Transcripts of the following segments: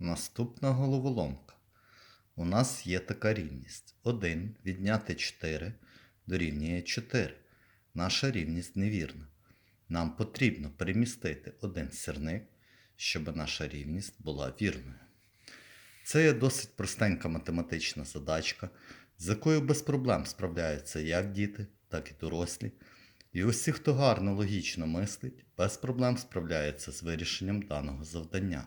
Наступна головоломка. У нас є така рівність. 1 відняти 4 дорівнює 4. Наша рівність невірна. Нам потрібно перемістити один сірник, щоб наша рівність була вірною. Це є досить простенька математична задачка, з якою без проблем справляються як діти, так і дорослі. І усі, хто гарно логічно мислить, без проблем справляється з вирішенням даного завдання.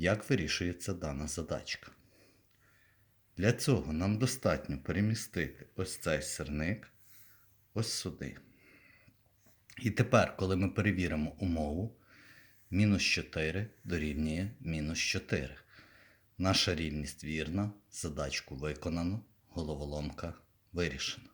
Як вирішується дана задачка? Для цього нам достатньо перемістити ось цей сирник ось сюди. І тепер, коли ми перевіримо умову, мінус 4 дорівнює мінус 4. Наша рівність вірна, задачку виконано, головоломка вирішена.